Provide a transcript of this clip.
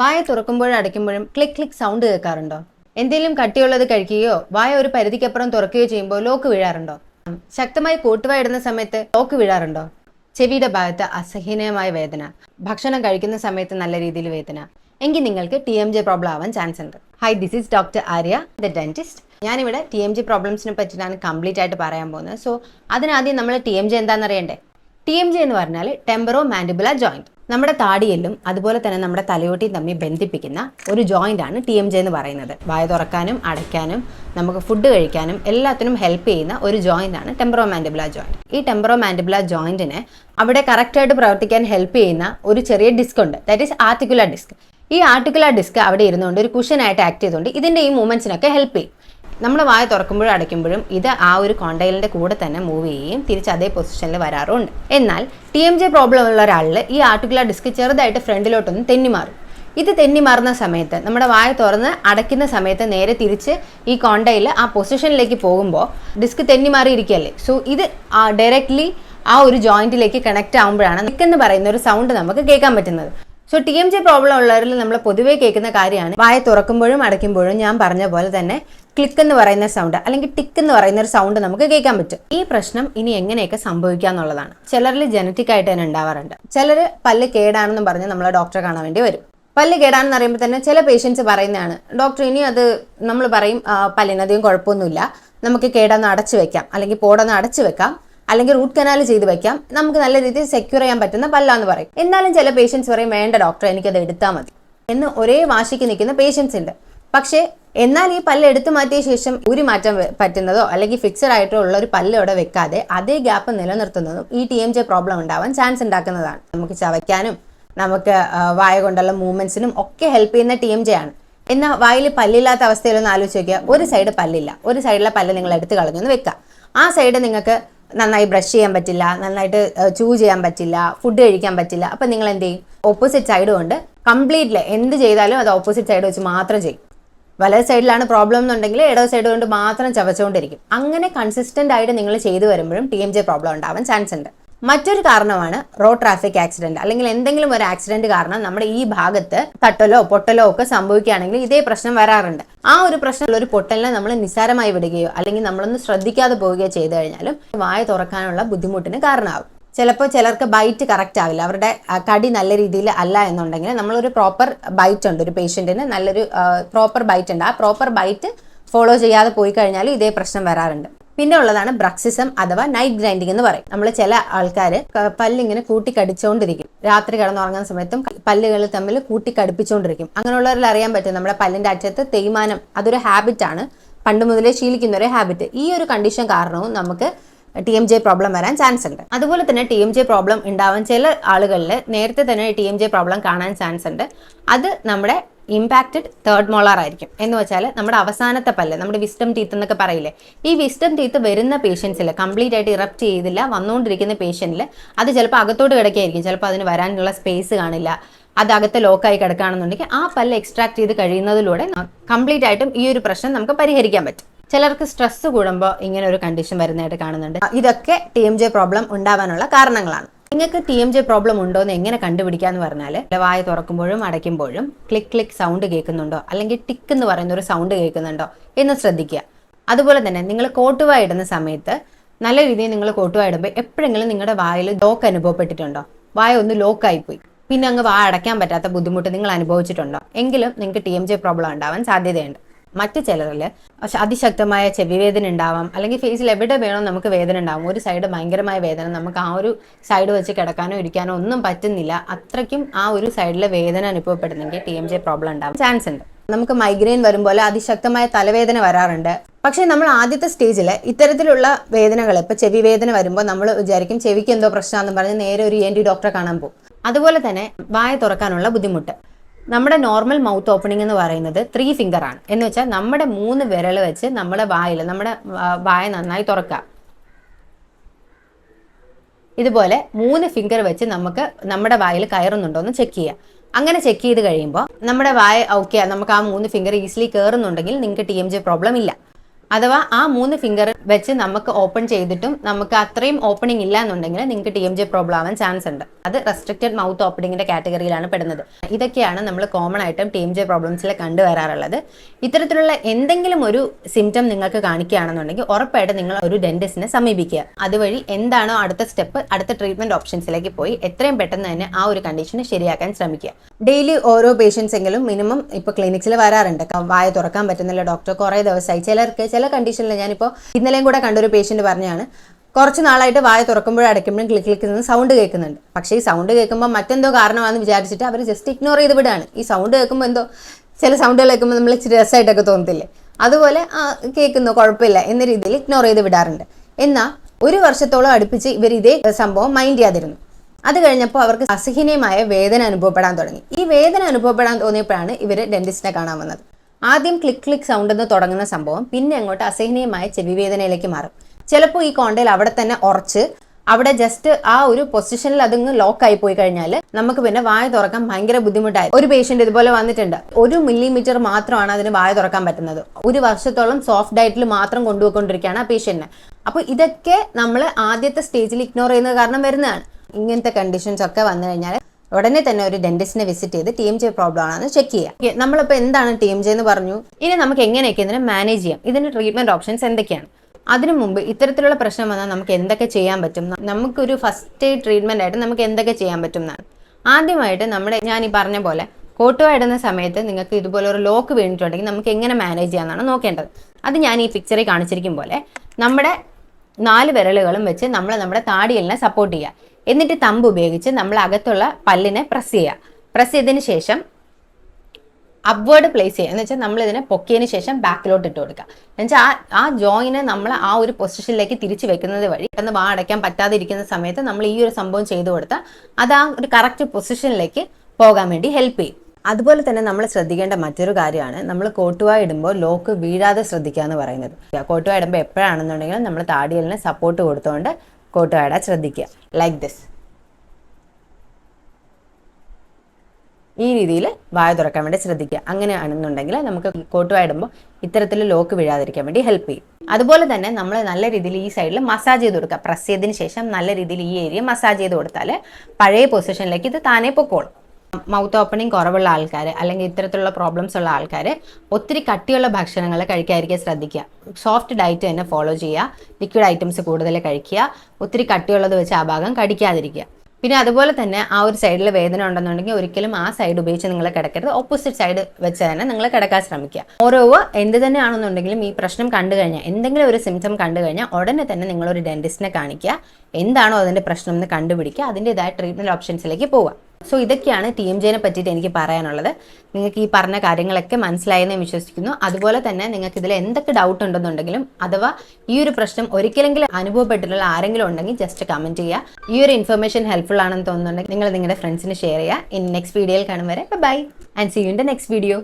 വായ തുറക്കുമ്പോഴും അടയ്ക്കുമ്പോഴും ക്ലിക്ക് ക്ലിക്ക് സൗണ്ട് കേൾക്കാറുണ്ടോ? എന്തെങ്കിലും കട്ടിയുള്ളത് കഴിക്കുകയോ വായ ഒരു പരിധിക്കപ്പുറം തുറക്കുകയോ ചെയ്യുമ്പോൾ ലോക്ക് വീഴാറുണ്ടോ? ശക്തമായി കോട്ടുവായ ഇടുന്ന സമയത്ത് ലോക്ക് വീഴാറുണ്ടോ? ചെവിയുടെ ഭാഗത്ത് അസഹനീയമായ വേദന ഭക്ഷണം കഴിക്കുന്ന സമയത്ത് നല്ല രീതിയിൽ വേദന. എങ്കിൽ നിങ്ങൾക്ക് ടി എം ജെ പ്രോബ്ലം ആവാൻ ചാൻസ് ഉണ്ട്. Hi this is doctor Arya the dentist ഞാനിവിടെ ടി എം ജെ പ്രോബ്ലംസിനെ പറ്റിയിട്ടാണ് കംപ്ലീറ്റ് ആയിട്ട് പറയാൻ പോകുന്നത്. സോ അതിനാദ്യം നമ്മൾ ടി എം ജെ എന്താണെന്ന് അറിയണ്ടേ ടി എം ജെ എന്ന് പറഞ്ഞാൽ ടെമ്പറോ മാൻഡിബുല ജോയിന്റ് നമ്മുടെ താടിയെല്ലും അതുപോലെ തന്നെ നമ്മുടെ തലയോട്ടിയും തമ്മിൽ ബന്ധിപ്പിക്കുന്ന ഒരു ജോയിന്റ് ആണ് ടി എം ജെ എന്ന് പറയുന്നത്. വായ തുറക്കാനും അടയ്ക്കാനും നമുക്ക് ഫുഡ് കഴിക്കാനും എല്ലാത്തിനും ഹെൽപ്പ് ചെയ്യുന്ന ഒരു ജോയിന്റ് ആണ് ടെമ്പറോ മാൻഡിബുല ജോയിന്റ് ഈ ടെമ്പറോ മാൻഡിബുല ജോയിന്റിന് അവിടെ കറക്റ്റായിട്ട് പ്രവർത്തിക്കാൻ ഹെൽപ്പ് ചെയ്യുന്ന ഒരു ചെറിയ ഡിസ്ക് ഉണ്ട്. ദാറ്റ് ഈസ് ആർട്ടിക്കുലർ ഡിസ്ക് ഈ ആർട്ടിക്കുലർ ഡിസ്ക് അവിടെ ഇരുന്നുകൊണ്ട് ഒരു കുഷനായിട്ട് ആക്ട് ചെയ്തുകൊണ്ട് ഇതിന്റെ ഈ മൂവ്മെന്റ്സിനൊക്കെ ഹെൽപ്പ് ചെയ്യും. നമ്മൾ വായ തുറക്കുമ്പോഴും അടയ്ക്കുമ്പോഴും ഇത് ആ ഒരു കോണ്ടൈലിന്റെ കൂടെ തന്നെ മൂവ് ചെയ്യുകയും തിരിച്ച് അതേ പൊസിഷനിൽ വരാറുണ്ട്. എന്നാൽ ടി എം ജെ പ്രോബ്ലം ഉള്ള ഒരാളിൽ ഈ ആർട്ടിക്കുലർ ഡിസ്ക് ചെറുതായിട്ട് ഫ്രണ്ടിലോട്ടൊന്ന് തെന്നി മാറും. ഇത് തെന്നി മാറുന്ന സമയത്ത് നമ്മുടെ വായ തുറന്ന് അടയ്ക്കുന്ന സമയത്ത് നേരെ തിരിച്ച് ഈ കോണ്ടയിൽ ആ പൊസിഷനിലേക്ക് പോകുമ്പോൾ ഡിസ്ക് തെന്നി മാറിയിരിക്കുകയല്ലേ? സോ ഇത് ഡയറക്റ്റ്ലി ആ ഒരു ജോയിന്റിലേക്ക് കണക്ട് ആകുമ്പോഴാണ് നിക്കെന്ന് പറയുന്ന ഒരു സൗണ്ട് നമുക്ക് കേൾക്കാൻ പറ്റുന്നത്. So T M J problem ഉള്ളവരിൽ നമ്മൾ പൊതുവേ കേൾക്കുന്ന കാര്യമാണ് വായ തുറക്കുമ്പോഴും അടയ്ക്കുമ്പോഴും ഞാൻ പറഞ്ഞ പോലെ തന്നെ ക്ലിക്ക് എന്ന് പറയുന്ന സൗണ്ട് അല്ലെങ്കിൽ ടിക്ക് എന്ന് പറയുന്ന ഒരു സൗണ്ട് നമുക്ക് കേൾക്കാൻ പറ്റും. ഈ പ്രശ്നം ഇനി എങ്ങനെയൊക്കെ സംഭവിക്കുക എന്നുള്ളതാണ്. ചിലരിൽ ജനറ്റിക് ആയിട്ട് തന്നെ ഉണ്ടാവാറുണ്ട്. ചിലർ പല്ല് കേടാണെന്ന് പറഞ്ഞ് നമ്മളെ ഡോക്ടറെ കാണാൻ വേണ്ടി വരും. പല്ല് കേടാണെന്ന് അറിയുമ്പോൾ തന്നെ ചില പേഷ്യൻസ് പറയുന്നതാണ് ഡോക്ടർ ഇനി അത് നമ്മൾ പറയും "ആ, പല്ലിനധികം കുഴപ്പമൊന്നുമില്ല. നമുക്ക് കേടാന്ന് അടച്ചു വെക്കാം. അല്ലെങ്കിൽ പോടൊന്ന് അടച്ചു വെക്കാം. അല്ലെങ്കിൽ റൂട്ട് കനാൽ ചെയ്ത് വെക്കാം. നമുക്ക് നല്ല രീതിയിൽ സെക്യൂർ ചെയ്യാൻ പറ്റുന്ന പല്ലാന്ന് പറയും. എന്നാലും ചില പേഷ്യൻസ് പറയും വേണ്ട ഡോക്ടർ എനിക്കത് എടുത്താൽ മതി. എന്ന് ഒരേ വാശിക്ക് നിൽക്കുന്ന പേഷ്യൻസ് ഉണ്ട്. പക്ഷേ എന്നാൽ ഈ പല്ല് എടുത്തു മാറ്റിയ ശേഷം ഒരു മാറ്റം പറ്റുന്നതോ അല്ലെങ്കിൽ ഫിക്സഡ് ആയിട്ടോ ഉള്ള ഒരു പല്ല് അവിടെ വെക്കാതെ അതേ ഗ്യാപ്പ് നിലനിർത്തുന്നതും ഈ ടി എം ജെ പ്രോബ്ലം ഉണ്ടാവാൻ ചാൻസ് ഉണ്ടാക്കുന്നതാണ്. നമുക്ക് ചവയ്ക്കാനും നമുക്ക് വായ കൊണ്ടുള്ള മൂവ്മെന്റ്സിനും ഒക്കെ ഹെൽപ്പ് ചെയ്യുന്ന ടി എം ജെ ആണ്. എന്നാൽ വായിൽ പല്ലില്ലാത്ത അവസ്ഥയിലൊന്ന് ആലോചിച്ച് നോക്കിയാൽ ഒരു സൈഡ് പല്ലില്ല. ഒരു സൈഡിലെ പല്ല് നിങ്ങൾ എടുത്ത് കളഞ്ഞൊന്ന് വെക്കുക ആ സൈഡ് നിങ്ങൾക്ക് നന്നായി ബ്രഷ് ചെയ്യാൻ പറ്റില്ല നന്നായിട്ട് ചൂ ചെയ്യാൻ പറ്റില്ല ഫുഡ് കഴിക്കാൻ പറ്റില്ല. അപ്പം നിങ്ങൾ എന്ത് ചെയ്യും? ഓപ്പോസിറ്റ് സൈഡ് കൊണ്ട് കംപ്ലീറ്റ്ലി എന്ത് ചെയ്താലും അത് ഓപ്പോസിറ്റ് സൈഡ് വെച്ച് മാത്രം ചെയ്യും. വലത് സൈഡിലാണ് പ്രോബ്ലം എന്നുണ്ടെങ്കിൽ ഇടത് സൈഡ് കൊണ്ട് മാത്രം ചവച്ചുകൊണ്ടിരിക്കും. അങ്ങനെ കൺസിസ്റ്റന്റ് ആയിട്ട് നിങ്ങൾ ചെയ്തു വരുമ്പോഴും ടി എം ജെ പ്രോബ്ലം ഉണ്ടാവാൻ ചാൻസ് ഉണ്ട്. മറ്റൊരു കാരണമാണ് റോഡ് ട്രാഫിക് ആക്സിഡന്റ് അല്ലെങ്കിൽ എന്തെങ്കിലും ഒരു ആക്സിഡന്റ് കാരണം നമ്മുടെ ഈ ഭാഗത്ത് തട്ടലോ പൊട്ടലോ ഒക്കെ സംഭവിക്കുകയാണെങ്കിൽ ഇതേ പ്രശ്നം വരാറുണ്ട്. ആ ഒരു പ്രശ്നമുള്ള ഒരു പൊട്ടലിനെ നമ്മൾ നിസ്സാരമായി വിടുകയോ അല്ലെങ്കിൽ നമ്മളൊന്ന് ശ്രദ്ധിക്കാതെ പോവുകയോ ചെയ്തു കഴിഞ്ഞാലും വായ തുറക്കാനുള്ള ബുദ്ധിമുട്ടിന് കാരണമാകും ചിലപ്പോൾ ചിലർക്ക് ബൈറ്റ് കറക്റ്റ് ആവില്ല. അവരുടെ കടി നല്ല രീതിയിൽ അല്ല എന്നുണ്ടെങ്കിൽ നമ്മളൊരു പ്രോപ്പർ ബൈറ്റ് ഉണ്ട്. ഒരു പേഷ്യന്റിന് നല്ലൊരു പ്രോപ്പർ ബൈറ്റ് ഉണ്ട്. ആ പ്രോപ്പർ ബൈറ്റ് ഫോളോ ചെയ്യാതെ പോയി കഴിഞ്ഞാൽ ഇതേ പ്രശ്നം വരാറുണ്ട്. പിന്നെ ഉള്ളതാണ് ബ്രക്സിസം അഥവാ നൈറ്റ് ഗ്രൈൻഡിങ് എന്ന് പറയും. നമ്മൾ ചില ആൾക്കാർ പല്ലിങ്ങനെ കൂട്ടി കടിച്ചുകൊണ്ടിരിക്കും രാത്രി കിടന്നുറങ്ങുന്ന സമയത്തും പല്ലുകൾ തമ്മിൽ കൂട്ടി കടിപ്പിച്ചുകൊണ്ടിരിക്കും അങ്ങനെയുള്ളവരിൽ അറിയാൻ പറ്റും നമ്മുടെ പല്ലിന്റെ അറ്റത്ത് തേയ്മാനം അതൊരു ഹാബിറ്റാണ് പണ്ട് മുതലേ ശീലിക്കുന്ന ഒരു ഹാബിറ്റ് ഈ ഒരു കണ്ടീഷൻ കാരണവും നമുക്ക് ടി എം ജെ പ്രോബ്ലം വരാൻ ചാൻസ് ഉണ്ട്. അതുപോലെ തന്നെ ടി എം ജെ പ്രോബ്ലം ഉണ്ടാവാൻ ചില ആളുകളിൽ നേരത്തെ തന്നെ ടി എം ജെ പ്രോബ്ലം കാണാൻ ചാൻസ് ഉണ്ട്. അത് നമ്മുടെ ഇമ്പാക്റ്റഡ് തേർഡ് മോളാർ ആയിരിക്കും. എന്ന് വെച്ചാൽ നമ്മുടെ അവസാനത്തെ പല്ല് നമ്മുടെ വിസ്റ്റം ടീത്ത് എന്നൊക്കെ പറയില്ലേ? ഈ വിസ്റ്റം ടീത്ത് വരുന്ന പേഷ്യൻസിൽ കംപ്ലീറ്റ് ആയിട്ട് ഇറപ്റ്റ് ചെയ്തില്ല വന്നുകൊണ്ടിരിക്കുന്ന പേഷ്യന്റിൽ അത് ചിലപ്പോൾ അകത്തോട്ട് കിടക്കുകയായിരിക്കും. ചിലപ്പോൾ അതിന് വരാനുള്ള സ്പേസ് കാണില്ല. അത് അകത്ത് ലോക്കായി കിടക്കുകയാണെന്നുണ്ടെങ്കിൽ ആ പല്ല് എക്സ്ട്രാക്ട് ചെയ്ത് കഴിയുന്നതിലൂടെ കംപ്ലീറ്റ് ആയിട്ടും ഈ ഒരു പ്രശ്നം നമുക്ക് പരിഹരിക്കാൻ പറ്റും. ചിലർക്ക് സ്ട്രെസ് കൂടുമ്പോൾ ഇങ്ങനെ ഒരു കണ്ടീഷൻ വരുന്നതായിട്ട് കാണുന്നുണ്ട്. ഇതൊക്കെ ടി എം ജെ പ്രോബ്ലം ഉണ്ടാവാനുള്ള കാരണങ്ങളാണ്. നിങ്ങൾക്ക് ടി എം ജെ പ്രോബ്ലം ഉണ്ടോ എന്ന് എങ്ങനെ കണ്ടുപിടിക്കാന്ന് പറഞ്ഞാൽ വായ തുറക്കുമ്പോഴും അടയ്ക്കുമ്പോഴും ക്ലിക്ക് ക്ലിക്ക് സൗണ്ട് കേൾക്കുന്നുണ്ടോ? അല്ലെങ്കിൽ ടിക്ക് എന്ന് പറയുന്ന ഒരു സൗണ്ട് കേൾക്കുന്നുണ്ടോ? എന്ന് ശ്രദ്ധിക്കുക. അതുപോലെ തന്നെ നിങ്ങൾ കോട്ടുവായ ഇടുന്ന സമയത്ത് നല്ല രീതിയിൽ നിങ്ങൾ കോട്ടുവായ ഇടുമ്പോൾ എപ്പോഴെങ്കിലും നിങ്ങളുടെ വായിൽ ലോക്ക് അനുഭവപ്പെട്ടിട്ടുണ്ടോ? വായ ഒന്ന് ലോക്കായിപ്പോയി പിന്നെ അങ്ങ് വായ അടയ്ക്കാൻ പറ്റാത്ത ബുദ്ധിമുട്ട് നിങ്ങൾ അനുഭവിച്ചിട്ടുണ്ടോ? എങ്കിലും നിങ്ങൾക്ക് ടി എം ജെ പ്രോബ്ലം ഉണ്ടാവാൻ സാധ്യതയുണ്ട്. മറ്റു ചിലരിൽ അതിശക്തമായ ചെവി വേദന ഉണ്ടാവാം. അല്ലെങ്കിൽ ഫേസിൽ എവിടെ വേണോ നമുക്ക് വേദന ഉണ്ടാവും. ഒരു സൈഡ് ഭയങ്കരമായ വേദന നമുക്ക് ആ ഒരു സൈഡ് വെച്ച് കിടക്കാനോ ഇരിക്കാനോ ഒന്നും പറ്റുന്നില്ല. അത്രയ്ക്കും ആ ഒരു സൈഡിലെ വേദന അനുഭവപ്പെടുന്നെങ്കിൽ ടി എം ജെ പ്രോബ്ലം ഉണ്ടാവും. ചാൻസ് ഉണ്ട്. നമുക്ക് മൈഗ്രെയിൻ വരുമ്പോൾ അതിശക്തമായ തലവേദന വരാറുണ്ട്. പക്ഷേ നമ്മൾ ആദ്യത്തെ സ്റ്റേജിൽ ഇത്തരത്തിലുള്ള വേദനകൾ ഇപ്പൊ ചെവി വേദന വരുമ്പോൾ നമ്മൾ വിചാരിക്കും ചെവിക്ക് എന്തോ പ്രശ്നമാണെന്ന് പറഞ്ഞ് നേരെ ഒരു എൻ ഡി ഡോക്ടറെ കാണാൻ പോകും. അതുപോലെ തന്നെ വായ തുറക്കാനുള്ള ബുദ്ധിമുട്ട്. നമ്മുടെ നോർമൽ മൗത്ത് ഓപ്പണിംഗ് എന്ന് പറയുന്നത് ത്രീ ഫിംഗർ ആണ്. എന്ന് വെച്ചാൽ നമ്മുടെ മൂന്ന് വിരൽ വെച്ച് നമ്മുടെ വായിൽ നമ്മുടെ വായ നന്നായി തുറക്കാം ഇതുപോലെ മൂന്ന് ഫിംഗർ വെച്ച് നമുക്ക് നമ്മുടെ വായിൽ കയറുന്നുണ്ടോ എന്ന് ചെക്ക് ചെയ്യുക. അങ്ങനെ ചെക്ക് ചെയ്ത് കഴിയുമ്പോൾ നമ്മുടെ വായ ഓക്കെ നമുക്ക് ആ മൂന്ന് ഫിംഗർ ഈസിലി കയറുന്നുണ്ടെങ്കിൽ നിങ്ങൾക്ക് ടി എം ജി പ്രോബ്ലം ഇല്ല. അഥവാ ആ മൂന്ന് ഫിംഗർ വെച്ച് നമുക്ക് ഓപ്പൺ ചെയ്തിട്ടും നമുക്ക് അത്രയും ഓപ്പണിംഗ് ഇല്ല എന്നുണ്ടെങ്കിൽ നിങ്ങൾക്ക് ടി എം ജെ പ്രോബ്ലം ആവാൻ ചാൻസ് ഉണ്ട്. അത് റെസ്ട്രിക്റ്റഡ് മൗത്ത് ഓപ്പണിങ്ങിന്റെ കാറ്റഗറിയിലാണ് പെടുന്നത്. ഇതൊക്കെയാണ് നമ്മൾ കോമൺ ആയിട്ടും ടി എം ജെ പ്രോബ്ലംസിൽ കണ്ടുവരാറുള്ളത്. ഇത്തരത്തിലുള്ള എന്തെങ്കിലും ഒരു സിംറ്റം നിങ്ങൾക്ക് കാണിക്കുകയാണെന്നുണ്ടെങ്കിൽ ഉറപ്പായിട്ട് നിങ്ങൾ ഒരു ഡെന്റിസ്റ്റിനെ സമീപിക്കുക. അതുവഴി എന്താണോ അടുത്ത സ്റ്റെപ്പ് അടുത്ത ട്രീറ്റ്മെന്റ് ഓപ്ഷൻസിലേക്ക് പോയി എത്രയും പെട്ടെന്ന് തന്നെ ആ ഒരു കണ്ടീഷൻ ശരിയാക്കാൻ ശ്രമിക്കുക. ഡെയിലി ഓരോ പേഷ്യൻസ് എങ്കിലും മിനിമം ഇപ്പോൾ ക്ലിനിക്സിൽ വരാറുണ്ട്. വായ തുറക്കാൻ പറ്റുന്നില്ല ഡോക്ടർ കുറേ ദിവസമായി ചിലർക്ക് ചില കണ്ടീഷനിൽ ഞാനിപ്പോൾ ഇന്നലെയും കൂടെ കണ്ടൊരു പേഷ്യന്റ് പറഞ്ഞാണ് കുറച്ച് നാളായിട്ട് വായ തുറക്കുമ്പോഴും അടയ്ക്കുമ്പോഴും ക്ലിക്ക് ക്ലിക്കുന്ന സൗണ്ട് കേൾക്കുന്നുണ്ട്. പക്ഷേ ഈ സൗണ്ട് കേൾക്കുമ്പോൾ മറ്റെന്തോ കാരണമാണെന്ന് വിചാരിച്ചിട്ട് അവർ ജസ്റ്റ് ഇഗ്നോർ ചെയ്ത് വിടുകയാണ് ഈ സൗണ്ട് കേൾക്കുമ്പോൾ എന്തോ ചില സൗണ്ടുകൾ കേൾക്കുമ്പോൾ നമ്മൾ ഇച്ചിരി രസമായിട്ടൊക്കെ തോന്നത്തില്ലേ? അതുപോലെ കേൾക്കുന്നു കുഴപ്പമില്ല എന്ന രീതിയിൽ ഇഗ്നോർ ചെയ്ത് വിടാറുണ്ട്. എന്നാൽ ഒരു വർഷത്തോളം അടുപ്പിച്ച് ഇവർ ഇതേ സംഭവം മൈൻഡ് ചെയ്യാതിരുന്നു. അത് കഴിഞ്ഞപ്പോൾ അവർക്ക് അസഹനീയമായ വേദന അനുഭവപ്പെടാൻ തുടങ്ങി. ഈ വേദന അനുഭവപ്പെടാൻ തോന്നിയപ്പോഴാണ് ഇവർ ഡെന്റിസ്റ്റിനെ കാണാൻ വന്നത്. ആദ്യം ക്ലിക്ക് ക്ലിക്ക് സൗണ്ട് എന്ന് തുടങ്ങുന്ന സംഭവം പിന്നെ അങ്ങോട്ട് അസഹനീയമായ ചെവിവേദനയിലേക്ക് മാറും. ചിലപ്പോൾ ഈ കോണ്ടയിൽ അവിടെ തന്നെ ഉറച്ച് അവിടെ ജസ്റ്റ് ആ ഒരു പൊസിഷനിൽ അതങ്ങ് ലോക്ക് ആയി പോയി കഴിഞ്ഞാൽ നമുക്ക് പിന്നെ വായ തുറക്കാൻ ഭയങ്കര ബുദ്ധിമുട്ടായി. ഒരു പേഷ്യന്റ് ഇതുപോലെ വന്നിട്ടുണ്ട്. ഒരു മില്ലിമീറ്റർ മാത്രമാണ് അതിന് വായ തുറക്കാൻ പറ്റുന്നത്. ഒരു വർഷത്തോളം സോഫ്റ്റ് ഡയറ്റിൽ മാത്രം കൊണ്ടുപോയിക്കൊണ്ടിരിക്കുകയാണ് ആ പേഷ്യന്റിനെ അപ്പോൾ ഇതൊക്കെ നമ്മൾ ആദ്യത്തെ സ്റ്റേജിൽ ഇഗ്നോർ ചെയ്യുന്ന കാരണം വരുന്നതാണ്. ഇങ്ങനത്തെ കണ്ടീഷൻസ് ഒക്കെ വന്നു കഴിഞ്ഞാൽ ഉടനെ തന്നെ ഒരു ഡെന്റിസ്റ്റിനെ വിസിറ്റ് ചെയ്ത് ടി എം ജെ പ്രോബ്ലം ആണെന്ന് ചെക്ക് Okay, നമ്മളിപ്പോൾ എന്താണ് ടി എം ജെ എന്ന് പറഞ്ഞു? ഇനി നമുക്ക് എങ്ങനെയൊക്കെ ഇതിനെ മാനേജ് ചെയ്യാം? ഇതിന്റെ ട്രീറ്റ്മെന്റ് ഓപ്ഷൻസ് എന്തൊക്കെയാണ്? അതിനു മുമ്പ് ഇത്തരത്തിലുള്ള പ്രശ്നം വന്നാൽ നമുക്ക് എന്തൊക്കെ ചെയ്യാൻ പറ്റും? നമുക്കൊരു ഫസ്റ്റ് ട്രീറ്റ്മെന്റ് ആയിട്ട് നമുക്ക് എന്തൊക്കെ ചെയ്യാൻ പറ്റും എന്നാണ്. ആദ്യമായിട്ട് നമ്മുടെ ഞാൻ ഈ പറഞ്ഞ പോലെ കോട്ടുവ ഇടുന്ന സമയത്ത് നിങ്ങൾക്ക് ഇതുപോലെ ഒരു ലോക്ക് വീണിട്ടുണ്ടെങ്കിൽ നമുക്ക് എങ്ങനെ മാനേജ് ചെയ്യാമെന്നാണ് നോക്കേണ്ടത്. അത് ഞാൻ ഈ പിക്ചറിൽ കാണിച്ചിരിക്കും പോലെ നമ്മുടെ നാല് വിരലുകളും വെച്ച് നമ്മൾ നമ്മുടെ താടിയെല്ലാം സപ്പോർട്ട് ചെയ്യുക. എന്നിട്ട് തമ്പ് ഉപയോഗിച്ച് നമ്മൾ അകത്തുള്ള പല്ലിനെ പ്രസ് ചെയ്യുക. പ്രസ് ചെയ്തതിന് ശേഷം അപ്വേർഡ് പ്ലേസ് ചെയ്യുക. എന്ന് വെച്ചാൽ നമ്മൾ ഇതിനെ പൊക്കിയതിന് ശേഷം ബാക്കിലോട്ട് ഇട്ട് കൊടുക്കുക. എന്നുവെച്ചാൽ ആ ആ ജോയിനെ നമ്മൾ ആ ഒരു പൊസിഷനിലേക്ക് തിരിച്ചു വെക്കുന്നത് വഴി പെട്ടെന്ന് വാ അടയ്ക്കാൻ പറ്റാതെ ഇരിക്കുന്ന സമയത്ത് നമ്മൾ ഈ ഒരു സംഭവം ചെയ്തു കൊടുത്താൽ അത് ആ ഒരു കറക്റ്റ് പൊസിഷനിലേക്ക് പോകാൻ വേണ്ടി ഹെൽപ്പ് ചെയ്യും. അതുപോലെ തന്നെ നമ്മൾ ശ്രദ്ധിക്കേണ്ട മറ്റൊരു കാര്യമാണ് നമ്മൾ കോട്ടുവായ ഇടുമ്പോൾ ലോക്ക് വീഴാതെ ശ്രദ്ധിക്കുക എന്ന് പറയുന്നത്. കോട്ടുവായ ഇടുമ്പോൾ എപ്പോഴാണെന്നുണ്ടെങ്കിലും നമ്മൾ താടിയലിന് സപ്പോർട്ട് കൊടുത്തുകൊണ്ട് കോട്ടുവായ ശ്രദ്ധിക്കുക. ലൈക്ക് ദിസ് ഈ രീതിയിൽ വായ തുറക്കാൻ വേണ്ടി ശ്രദ്ധിക്കുക. അങ്ങനെ ആണെന്നുണ്ടെങ്കിൽ നമുക്ക് കോട്ടുവായിടുമ്പോൾ ഇത്തരത്തിൽ ലോക്ക് വീഴാതിരിക്കാൻ വേണ്ടി ഹെൽപ്പ് ചെയ്യും. അതുപോലെ തന്നെ നമ്മൾ നല്ല രീതിയിൽ ഈ സൈഡിൽ മസാജ് ചെയ്ത് കൊടുക്കുക. പ്രസ് ചെയ്തതിന് ശേഷം നല്ല രീതിയിൽ ഈ ഏരിയ മസാജ് ചെയ്ത് കൊടുത്താൽ പഴയ പൊസിഷനിലേക്ക് ഇത് താനേ പൊക്കോളും. മൗത്ത് ഓപ്പണിംഗ് കുറവുള്ള ആൾക്കാർ അല്ലെങ്കിൽ ഇത്തരത്തിലുള്ള പ്രോബ്ലംസ് ഉള്ള ആൾക്കാർ ഒത്തിരി കട്ടിയുള്ള ഭക്ഷണങ്ങൾ കഴിക്കാതിരിക്കാൻ ശ്രദ്ധിക്കുക. സോഫ്റ്റ് ഡയറ്റ് തന്നെ ഫോളോ ചെയ്യുക. ലിക്വിഡ് ഐറ്റംസ് കൂടുതൽ കഴിക്കുക. ഒത്തിരി കട്ടിയുള്ളത് വെച്ച് ആ ഭാഗം കടിക്കാതിരിക്കുക. പിന്നെ അതുപോലെ തന്നെ ആ ഒരു സൈഡിൽ വേദന ഉണ്ടെന്നുണ്ടെങ്കിൽ ഒരിക്കലും ആ സൈഡ് ഉപയോഗിച്ച് നിങ്ങൾ കിടക്കരുത്. ഓപ്പോസിറ്റ് സൈഡ് വെച്ച് തന്നെ നിങ്ങൾ കിടക്കാൻ ശ്രമിക്കുക. ഓരോ എന്ത് തന്നെയാണെന്നുണ്ടെങ്കിലും ഈ പ്രശ്നം കണ്ടു കഴിഞ്ഞാൽ എന്തെങ്കിലും ഒരു സിംറ്റം കണ്ടു കഴിഞ്ഞാൽ ഉടനെ തന്നെ നിങ്ങളൊരു ഡെന്റിസ്റ്റിനെ കാണിക്കുക. എന്താണോ അതിന്റെ പ്രശ്നം എന്ന് കണ്ടുപിടിക്കുക. അതിന്റെതായ ട്രീറ്റ്മെന്റ് ഓപ്ഷൻസിലേക്ക് പോവുക. സോ ഇതൊക്കെയാണ് ടി എം ജെനെ പറ്റിയിട്ട് എനിക്ക് പറയാനുള്ളത്. നിങ്ങൾക്ക് ഈ പറഞ്ഞ കാര്യങ്ങളൊക്കെ മനസ്സിലായെന്ന് വിശ്വസിക്കുന്നു. അതുപോലെ തന്നെ നിങ്ങൾക്ക് ഇതിൽ എന്തൊക്കെ ഡൗട്ട് ഉണ്ടെന്നുണ്ടെങ്കിലും അഥവാ ഈ ഒരു പ്രശ്നം ഒരിക്കലെങ്കിലും അനുഭവപ്പെട്ടിട്ടുള്ള ആരെങ്കിലും ഉണ്ടെങ്കിൽ ജസ്റ്റ് കമന്റ് ചെയ്യുക. ഈ ഒരു ഇൻഫർമേഷൻ ഹെൽപ്ഫുൾ ആണെന്ന് തോന്നുന്നുണ്ടെങ്കിൽ നിങ്ങൾ നിങ്ങളുടെ ഫ്രണ്ട്സിന് ഷെയർ ചെയ്യുക. ഇൻ നെക്സ്റ്റ് വീഡിയോയിൽ കാണും വരെ. Bye and see you in the next video